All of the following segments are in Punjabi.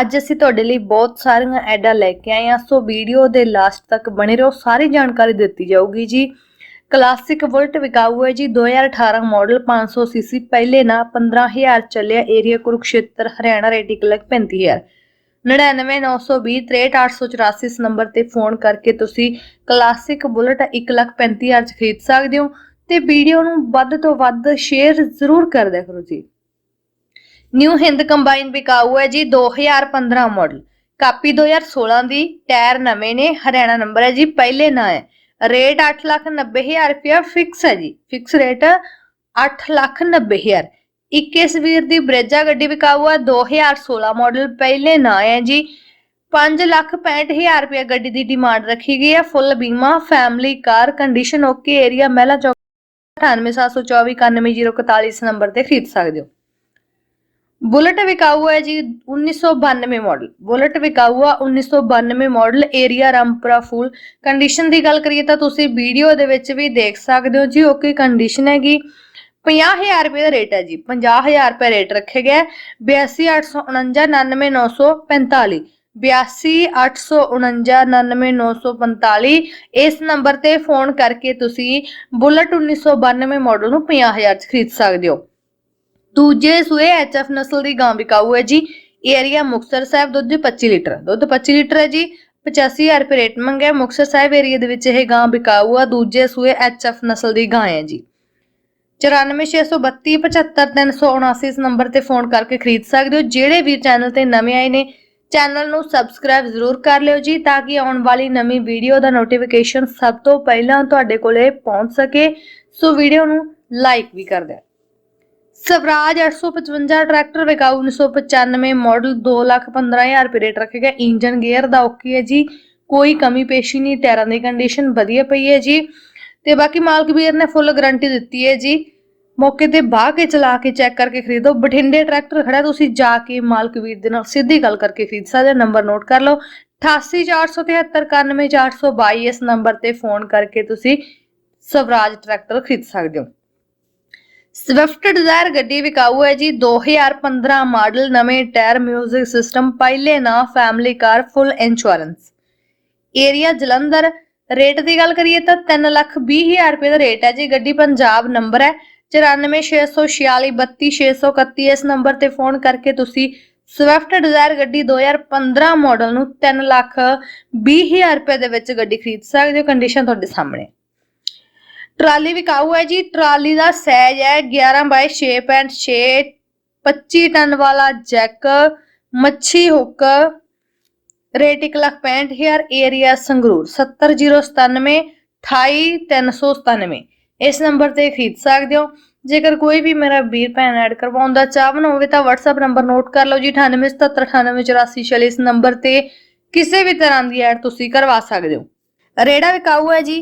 ਅੱਜ ਅਸੀਂ ਤੁਹਾਡੇ ਲਈ ਬਹੁਤ ਸਾਰੀਆਂ ਐਡਾਂ ਲੈ ਕੇ ਆਏ ਹਾਂ। ਸੋ ਵੀਡੀਓ ਦੇ ਲਾਸਟ ਤੱਕ ਬਣੇ ਰਹੋ। ਸਾਰੀ ਜਾਣਕਾਰੀ ਦਿੱਤੀ ਜਾਊਗੀ ਜੀ। ਕਲਾਸਿਕ ਵੋਲਟ ਵਿਕਾਊ ਹੈ ਜੀ। 2018 ਮਾਡਲ 500 ਸੀਸੀ ਪਹਿਲੇ ਨਾ 15000 ਚੱਲਿਆ। ਏਰੀਆ ਕੁਰੂਕਸ਼ੇਤਰ, ਹਰਿਆਣਾ ਰੇਟ ਇੱਕ ਲੱਖ 35000 99920 63884 ਇਸ ਨੰਬਰ ਤੇ ਫੋਨ ਕਰਕੇ ਤੁਸੀਂ ਕਲਾਸਿਕ ਬੁਲਟ 135000 ਚ ਖਰੀਦ ਸਕਦੇ ਹੋ। ਤੇ ਵੀਡੀਓ ਨੂੰ ਵੱਧ ਤੋਂ ਵੱਧ ਸ਼ੇਅਰ ਜ਼ਰੂਰ ਕਰ ਦਿਆ ਕਰੋ ਜੀ। ਨਿਊ ਹਿੰਦ ਕੰਬਾਈਨ ਵਿਕਾਊ ਹੈ ਜੀ 2015 ਮਾਡਲ ਕਾਪੀ 2016 ਦੀ ਟਾਇਰ ਨਵੇਂ ਨੇ, ਹਰਿਆਣਾ ਨੰਬਰ ਹੈ ਜੀ, ਪਹਿਲੇ ਨਾ ਹੈ। ਰੇਟ 890000 ਰੁਪਇਆ ਫਿਕਸ ਹੈ ਜੀ। ਫਿਕਸ ਰੇਟ 890000 21 ਵੀਰ ਦੀ ਬ੍ਰੇਜਾ ਗੱਡੀ ਵਿਕਾਊ ਹੈ 2016 ਮਾਡਲ ਪਹਿਲੇ ਨਾ ਹੈ ਜੀ। 565000 ਰੁਪਇਆ ਗੱਡੀ ਦੀ ਡਿਮਾਂਡ ਰੱਖੀ ਗਈ ਹੈ ਫੁੱਲ ਬੀਮਾ family car condition okay area Mahila Chowk 9872491041 ਇਸ ਨੰਬਰ ਤੇ ਖਰੀਦ ਸਕਦੇ ਹੋ। ਬੁਲਟ ਵਿਕਾਊ ਹੈ ਜੀ 1992 ਮਾਡਲ ਬੁਲਟ ਵਿਕਾਊ ਆ 1992 model area Rampura Phul. Condition ਦੀ ਗੱਲ ਕਰੀਏ ਤਾਂ ਤੁਸੀਂ ਵੀਡੀਓ ਦੇ ਵਿੱਚ ਵੀ ਦੇਖ ਸਕਦੇ ਹੋ ਜੀ ਓਕੇ ਕੰਡੀਸ਼ਨ ਹੈਗੀ। 50000 ਰੁਪਏ ਦਾ ਰੇਟ ਹੈ ਜੀ 50000 ਰੁਪਏ ਰੇਟ ਰੱਖਿਆ ਗਿਆ ਹੈ। 8284999945 8284999945 ਇਸ ਨੰਬਰ ਤੇ ਫੋਨ ਕਰਕੇ ਤੁਸੀਂ ਬੁਲਟ 1992 ਮਾਡਲ ਨੂੰ 50000 ਚ ਖਰੀਦ ਸਕਦੇ ਹੋ। ਦੂਜੇ ਸੂਏ ਐਚਐਫ ਨਸਲ ਦੀ ਗਾਂ ਵਿਕਾਊ ਹੈ ਜੀ। ਏਰੀਆ ਮੁਕਤਸਰ ਸਾਹਿਬ ਦੁੱਧ 25 ਲੀਟਰ ਦੁੱਧ 25 ਲੀਟਰ ਹੈ ਜੀ। 85000 ਰੁਪਏ ਰੇਟ ਮੰਗਿਆ। ਮੁਕਤਸਰ ਸਾਹਿਬ ਏਰੀਆ ਦੇ ਵਿੱਚ ਇਹ ਗਾਂ ਵਿਕਾਊ ਆ। ਦੂਜੇ ਸੂਏ ਐਚਐਫ ਨਸਲ ਦੀ ਗਾਂ ਹੈ ਜੀ। 9462 75379 ਇਸ ਨੰਬਰ ਤੇ ਫੋਨ ਕਰਕੇ ਖਰੀਦ ਸਕਦੇ ਹੋ। ਜਿਹੜੇ ਵੀ ਚੈਨਲ ਤੇ ਨਵੇਂ ਆਏ ਨੇ, ਚੈਨਲ ਨੂੰ ਸਬਸਕ੍ਰਾਈਬ ਜ਼ਰੂਰ ਕਰ ਲਿਓ ਜੀ, ਤਾਂ ਕਿ ਆਉਣ ਵਾਲੀ ਨਵੀਂ ਵੀਡੀਓ ਦਾ ਨੋਟੀਫਿਕੇਸ਼ਨ ਸਭ ਤੋਂ ਪਹਿਲਾਂ ਤੁਹਾਡੇ ਕੋਲੇ ਪਹੁੰਚ ਸਕੇ। ਸੋ ਵੀਡੀਓ ਨੂੰ ਲਾਈਕ ਵੀ ਕਰ ਦਿਓ। ਸਵਰਾਜ 855 ਟਰੈਕਟਰ ਵਿਕਾਊ 1995 ਮਾਡਲ 215000 ਰੁਪਏ ਰੇਟ ਰੱਖੇਗਾ ਇੰਜਨ ਗੇਅਰ ਦਾ ਓਕੇ ਹੈ ਜੀ, ਕੋਈ ਕਮੀ ਪੇਸ਼ੀ ਨਹੀਂ, ਟਾਇਰਾਂ ਦੀ ਕੰਡੀਸ਼ਨ ਵਧੀਆ ਪਈ ਹੈ ਜੀ। ਤੇ ਬਾਕੀ ਮਾਲਕ ਵੀਰ ਨੇ ਫੁੱਲ ਗਾਰੰਟੀ ਦਿੱਤੀ ਹੈ ਜੀ। ਮੌਕੇ ਤੇ ਬਾਹ ਕੇ ਚਲਾ ਕੇ ਚੈੱਕ ਕਰਕੇ ਖਰੀਦੋ। ਬਠਿੰਡੇ ਟਰੈਕਟਰ ਖੜਾ ਤੁਸੀਂ ਜਾ ਕੇ ਮਾਲਕ ਵੀਰ ਦੇ ਨਾਲ ਸਿੱਧੀ ਗੱਲ ਕਰਕੇ ਖਰੀਦ ਸਕਦੇ ਹੋ। ਨੰਬਰ ਨੋਟ ਕਰ ਲਓ। 8847391422 ਇਸ ਨੰਬਰ ਤੇ ਫੋਨ ਕਰਕੇ ਤੁਸੀਂ ਸਵਰਾਜ ਟਰੈਕਟਰ ਖਰੀਦ ਸਕਦੇ ਹੋ। ਸਵਿਫਟ ਡਿਜ਼ਾਇਰ ਗੱਡੀ ਵਿਕਾਊ ਹੈ ਜੀ। 2015 ਮਾਡਲ ਨਵੇਂ ਟਾਇਰ 뮤직 ਸਿਸਟਮ, ਪਹਿਲੇ ਨਾ family car, full insurance. Area Jalandhar, rate ਦੀ ਗੱਲ ਕਰੀਏ ਤਾਂ 320000 ਰੁਪਏ ਦਾ ਰੇਟ ਹੈ ਜੀ। ਗੱਡੀ ਪੰਜਾਬ ਨੰਬਰ ਹੈ। 9464432631 ਇਸ ਨੰਬਰ ਤੇ ਫੋਨ ਕਰਕੇ ਤੁਸੀਂ ਸਵਿਫਟ ਡਿਜ਼ਾਇਰ ਗੱਡੀ 2015 ਮਾਡਲ ਨੂੰ 320000 ਰੁਪਏ ਦੇ ਵਿੱਚ ਗੱਡੀ ਖਰੀਦ ਸਕਦੇ ਹੋ। ਕੰਡੀਸ਼ਨ ਤੁਹਾਡੇ ਸਾਹਮਣੇ। ਟਰਾਲੀ ਵਿਕਾਊ ਹੈ ਜੀ। ਟਰਾਲੀ ਦਾ ਸਾਈਜ਼ ਹੈ 11 ਬਾਈ 6.6 25 ਟਨ ਵਾਲਾ ਜੈਕ, ਮੱਛੀ ਹੁੱਕ, ਰੇਟ 165000 ਏਰੀਆ ਸੰਗਰੂਰ 70097 28397 ਇਸ ਨੰਬਰ ਤੇ ਖਰੀਦ ਸਕਦੇ ਹੋ। ਜੇਕਰ ਕੋਈ ਵੀ ਮੇਰਾ ਵੀਰ ਭੈਣ ਐਡ ਕਰਵਾਉਂਦਾ ਚਾਹਵਨ ਹੋਵੇ ਤਾਂ WhatsApp ਨੰਬਰ ਨੋਟ ਕਰ ਲਓ ਜੀ। 9877988446 ਇਸ ਨੰਬਰ ਤੇ ਕਿਸੇ ਵੀ ਤਰ੍ਹਾਂ ਦੀ ਐਡ ਤੁਸੀਂ ਕਰਵਾ ਸਕਦੇ ਹੋ। ਰੇੜਾ ਵਿਕਾਊ ਹੈ ਜੀ।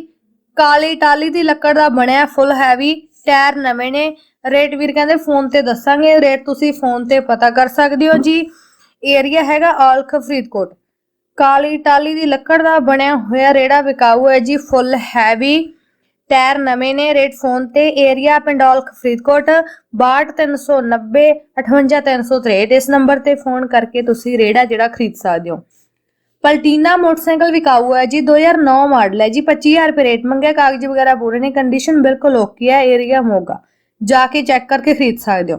ਕਾਲੀ ਟਾਲੀ ਦੀ ਲੱਕੜ ਦਾ ਬਣਿਆ ਫੁੱਲ ਹੈਵੀ, ਟਾਇਰ ਨਵੇਂ ਨੇ। ਰੇਟ ਵੀਰ ਕਹਿੰਦੇ ਫੋਨ ਤੇ ਦੱਸਾਂਗੇ। ਰੇਟ ਤੁਸੀਂ ਫੋਨ ਤੇ ਪਤਾ ਕਰ ਸਕਦੇ ਹੋ ਜੀ। ਏਰੀਆ ਹੈਗਾ ਆਲਖ ਫਰੀਦਕੋਟ। ਕਾਲੀ ਟਾਲੀ ਦੀ ਲੱਕੜ ਦਾ ਬਣਿਆ ਹੋਇਆ ਰੇੜਾ ਵਿਕਾਊ ਹੈ ਜੀ, ਫੁੱਲ ਹੈਵੀ, ਟਾਇਰ ਨਵੇਂ ਨੇ। ਰੇਟ ਫੋਨ ਤੇ ਏਰੀਆ ਪਿੰਡੌਲਖ ਫਰੀਦਕੋਟ 62390 58363 ਇਸ ਨੰਬਰ ਤੇ ਫੋਨ ਕਰਕੇ ਤੁਸੀਂ ਰੇੜਾ ਜਿਹੜਾ ਖਰੀਦ ਸਕਦੇ ਹੋ। ਪਲਟੀਨਾ ਮੋਟਰਸਾਈਕਲ ਵਿਕਾਊ ਹੈ ਜੀ 2009 ਮਾਡਲ ਹੈ ਜੀ 25000 ਰੁਪਏ ਰੇਟ ਮੰਗਿਆ, ਕਾਗਜ਼ ਵਗੈਰਾ ਪੂਰੇ ਨੇ ਕੰਡੀਸ਼ਨ ਬਿਲਕੁਲ ਓਕੇ ਹੈ ਏਰੀਆ ਮੋਗਾ। ਜਾ ਕੇ ਚੈੱਕ ਕਰਕੇ ਖਰੀਦ ਸਕਦੇ ਹੋ।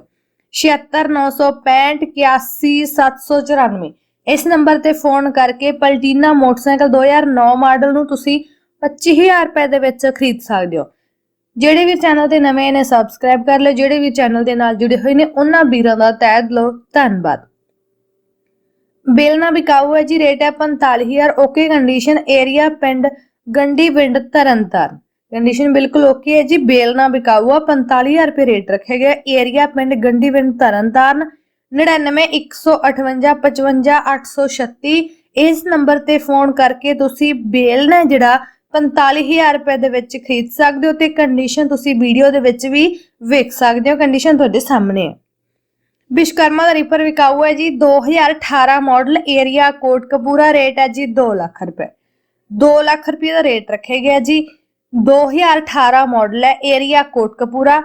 76965 81794 ਇਸ ਨੰਬਰ ਤੇ ਫੋਨ ਕਰਕੇ ਪਲਟੀਨਾ ਮੋਟਰਸਾਈਕਲ 2009 ਮਾਡਲ ਨੂੰ ਤੁਸੀਂ 25000 ਰੁਪਏ ਦੇ ਵਿੱਚ ਖਰੀਦ ਸਕਦੇ ਹੋ। ਜਿਹੜੇ ਵੀ ਚੈਨਲ ਤੇ ਨਵੇਂ ਨੇ ਸਬਸਕ੍ਰਾਈਬ ਕਰ ਲਓ। ਜਿਹੜੇ ਵੀ ਚੈਨਲ ਦੇ ਨਾਲ ਜੁੜੇ ਹੋਏ ਨੇ, ਉਹਨਾਂ ਵੀਰਾਂ ਦਾ ਤਹਿ ਦਿਲੋਂ ਧੰਨਵਾਦ। ਬੇਲਨਾ ਬਿਕਾਊ ਹੈ ਜੀ ਰੇਟ ਹੈ 45000 ਓਕੇ ਕੰਡੀਸ਼ਨ ਏਰੀਆ ਪਿੰਡ ਗੰਡੀ ਪਿੰਡ ਤਰਨਤਾਰਨ। ਕੰਡੀਸ਼ਨ ਬਿਲਕੁਲ ਓਕੇ ਹੈ ਜੀ ਬੇਲਨਾ ਬਿਕਾਊ ਆ 45000 ਰੁਪਏ ਰੇਟ ਰੱਖਿਆ ਗਿਆ ਏਰੀਆ ਪਿੰਡ ਗੰਡੀ ਪਿੰਡ ਤਰਨਤਾਰਨ 9915855836 ਇਸ ਨੰਬਰ ਤੇ ਫੋਨ ਕਰਕੇ ਤੁਸੀਂ ਬੇਲਨਾ ਜਿਹੜਾ 45000 ਰੁਪਏ ਦੇ ਵਿੱਚ ਖਰੀਦ ਸਕਦੇ ਹੋ ਤੇ ਕੰਡੀਸ਼ਨ ਤੁਸੀਂ ਵੀਡੀਓ ਦੇ ਵਿੱਚ ਵੀ ਵੇਖ ਸਕਦੇ ਹੋ। ਕੰਡੀਸ਼ਨ ਤੁਹਾਡੇ ਸਾਹਮਣੇ ਹੈ ਵਿਸ਼ਕਰਮਾ ਦਾ ਰੀਪਰ ਵਿਕਾਊ ਹੈ ਜੀ। 2018 model area Kot Kapura rate ਹੈ ਜੀ 2 ਲੱਖ ਰੁਪਏ। 2 ਲੱਖ ਰੁਪਏ ਦਾ ਰੇਟ ਰੱਖਿਆ ਗਿਆ ਜੀ। 2018 ਮਾਡਲ ਹੈ ਏਰੀਆ ਕੋਟ ਕਪੂਰਾ।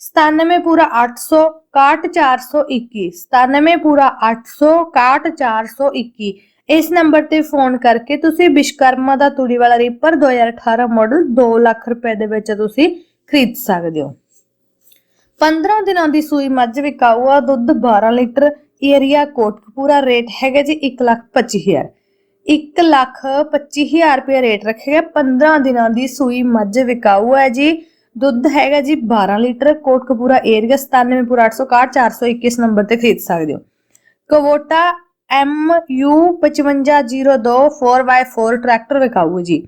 97 ਪੂਰਾ 800 61421 97 ਪੂਰਾ 800 61421 ਇਸ ਨੰਬਰ ਤੇ ਫੋਨ ਕਰਕੇ ਤੁਸੀਂ ਵਿਸ਼ਕਰਮਾ ਦਾ ਤੂੜੀ ਵਾਲਾ ਰੀਪਰ 2018 ਮਾਡਲ 2 ਲੱਖ ਰੁਪਏ ਦੇ ਵਿੱਚ ਤੁਸੀਂ ਖਰੀਦ ਸਕਦੇ ਹੋ। 15 ਦਿਨਾਂ ਦੀ ਸੂਈ ਮੱਝ ਵਿਕਾਊ ਆ ਦੁੱਧ 12 ਲੀਟਰ, ਏਰੀਆ ਕੋਟਕਪੂਰਾ ਰੇਟ ਹੈਗਾ ਜੀ 1 ਲੱਖ 25000 1 ਲੱਖ 25000 ਰੁਪਏ ਰੇਟ ਰੱਖੇਗਾ ਗਿਆ 15 ਦਿਨਾਂ ਦੀ ਸੂਈ ਮੱਝ ਵਿਕਾਊ ਹੈ ਜੀ। ਦੁੱਧ ਹੈਗਾ ਜੀ 12 ਲੀਟਰ, ਕੋਟਕਪੂਰਾ ਏਰੀਆ 97 ਪੂਰਾ 861 421 ਨੰਬਰ ਤੇ ਖਰੀਦ ਸਕਦੇ ਹੋ। ਕਵੋਟਾ MU 5502 4x4 ਟਰੈਕਟਰ ਵਿਕਾਊ ਹੈ ਜੀ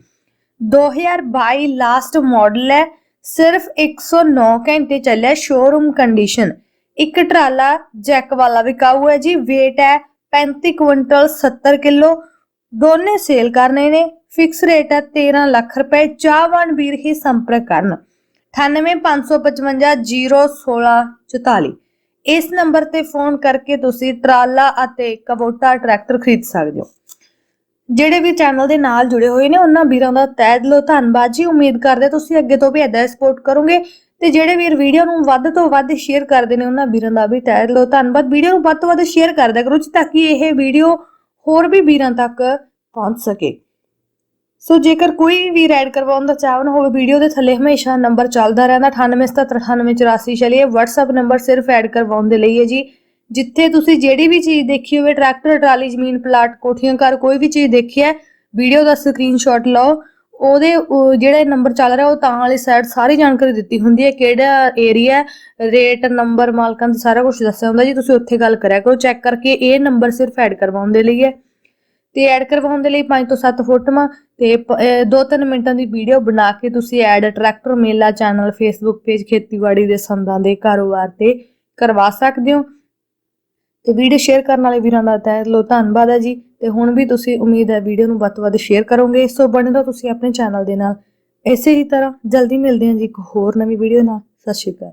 2022 ਲਾਸਟ ਮਾਡਲ ਹੈ ਸਿਰਫ 109 ਘੰਟੇ ਚੱਲਿਆ ਸ਼ੋਰੂਮ ਕੰਡੀਸ਼ਨ ਇੱਕ ਟਰਾਲਾ ਜੈਕ ਵਾਲਾ ਵਿਕਾਊ ਹੈ ਜੀ, weight ਹੈ 35 ਕੁਇੰਟਲ 70 ਕਿਲੋ। ਦੋਨੇ ਸੇਲ ਕਰਨੇ ਨੇ ਫਿਕਸ ਰੇਟ ਹੈ 13 ਲੱਖ ਰੁਪਏ, ਚਾਹਵਾਨ ਵੀਰ ਹੀ ਸੰਪਰਕ ਕਰਨ। 9855501644 ਇਸ ਨੰਬਰ ਤੇ ਫੋਨ ਕਰਕੇ ਤੁਸੀਂ ਟਰਾਲਾ ਅਤੇ ਕਬੋਟਾ ਟਰੈਕਟਰ ਖਰੀਦ ਸਕਦੇ ਹੋ। ਜਿਹੜੇ ਵੀ ਚੈਨਲ ਦੇ ਨਾਲ ਜੁੜੇ ਹੋਏ ਨੇ, ਉਹਨਾਂ ਵੀਰਾਂ ਦਾ ਤਹਿ ਦਿਲੋਂ ਧੰਨਵਾਦ ਜੀ। ਉਮੀਦ ਕਰਦੇ ਤੁਸੀਂ ਅੱਗੇ ਤੋਂ ਵੀ ਏਦਾਂ ਸਪੋਰਟ ਕਰੋਗੇ ਤੇ ਜਿਹੜੇ ਵੀਰ ਵੀਡੀਓ ਨੂੰ ਵੱਧ ਤੋਂ ਵੱਧ ਸ਼ੇਅਰ ਕਰਦੇ ਨੇ, ਉਹਨਾਂ ਵੀਰਾਂ ਦਾ ਵੀ ਤਹਿ ਦਿਲੋਂ ਧੰਨਵਾਦ। ਵੀਡੀਓ ਨੂੰ ਵੱਧ ਤੋਂ ਵੱਧ ਸ਼ੇਅਰ ਕਰਦਿਆ ਕਰੋ ਜੀ, ਤਾਂ ਕਿ ਇਹ ਵੀਡੀਓ ਹੋਰ ਵੀ ਵੀਰਾਂ ਤੱਕ ਪਹੁੰਚ ਸਕੇ। ਸੋ ਜੇਕਰ ਕੋਈ ਵੀ ਰਾਈਡ ਕਰਵਾਉਣ ਦਾ ਚਾਹਵਨ ਹੋਵੇ, ਵੀਡੀਓ ਦੇ ਥੱਲੇ ਹਮੇਸ਼ਾ ਨੰਬਰ ਚੱਲਦਾ ਰਹਿੰਦਾ 98779884 ਚਲਿਏ, WhatsApp ਨੰਬਰ ਸਿਰਫ ਐਡ ਕਰਵਾਉਣ ਦੇ ਲਈ ਹੈ ਜੀ। ਜਿੱਥੇ ਤੁਸੀਂ ਜਿਹੜੀ ਵੀ ਚੀਜ਼ ਦੇਖੀ ਹੋਵੇ, ਟਰੈਕਟਰ, ਟਰਾਲੀ, ਜ਼ਮੀਨ, ਪਲਾਟ, ਕੋਠੀਆਂ, ਘਰ, ਕੋਈ ਵੀ ਚੀਜ਼ ਦੇਖੀ ਹੈ, ਵੀਡੀਓ ਦਾ ਸਕਰੀਨਸ਼ਾਟ ਲਓ, ਉਹਦੇ ਜਿਹੜਾ ਨੰਬਰ ਚੱਲ ਰਿਹਾ, ਉਹ ਤਾਂ ਵਾਲੀ ਸਾਈਡ ਸਾਰੀ ਜਾਣਕਾਰੀ ਦਿੱਤੀ ਹੁੰਦੀ ਹੈ, ਕਿਹੜਾ ਏਰੀਆ ਰੇਟ ਨੰਬਰ ਮਾਲਕਾਂ ਦਾ ਸਾਰਾ ਕੁਝ ਦੱਸਿਆ ਹੁੰਦਾ ਜੀ, ਤੁਸੀਂ ਉੱਥੇ ਗੱਲ ਕਰਿਆ ਕਰੋ ਚੈੱਕ ਕਰਕੇ ਇਹ ਨੰਬਰ ਸਿਰਫ ਐਡ ਕਰਵਾਉਣ ਦੇ ਲਈ ਹੈ। ਤੇ ਐਡ ਕਰਵਾਉਣ ਦੇ ਲਈ 5 ਤੋਂ 7 ਫੋਟੋਆਂ, ਤੇ 2-3 ਮਿੰਟਾਂ ਦੀ ਵੀਡੀਓ ਬਣਾ ਕੇ ਤੁਸੀਂ add tractor, Mela channel Facebook page ਖੇਤੀਬਾੜੀ ਦੇ ਸੰਦਾਂ ਦੇ ਕਾਰੋਬਾਰ ਤੇ ਕਰਵਾ ਸਕਦੇ ਹੋ। ਤੇ ਵੀਡੀਓ ਸ਼ੇਅਰ ਕਰਨ ਵਾਲੇ ਵੀਰਾਂ ਦਾ ਤਹਿ ਦਿਲੋਂ ਧੰਨਵਾਦ ਹੈ ਜੀ। ਤੇ ਹੁਣ ਵੀ ਤੁਸੀਂ ਉਮੀਦ ਹੈ ਵੀਡੀਓ ਨੂੰ ਵੱਧ ਤੋਂ ਵੱਧ ਸ਼ੇਅਰ ਕਰੋਗੇ। ਇਸ ਤੋਂ ਬਣੇ ਰਹੋ ਤੁਸੀਂ ਆਪਣੇ ਚੈਨਲ ਦੇ ਨਾਲ। ਇਸੇ ਹੀ ਤਰ੍ਹਾਂ ਜਲਦੀ ਮਿਲਦੇ ਹਾਂ ਜੀ ਇੱਕ ਹੋਰ ਨਵੀਂ ਵੀਡੀਓ ਨਾਲ। ਸਤਿ ਸ਼੍ਰੀ ਅਕਾਲ।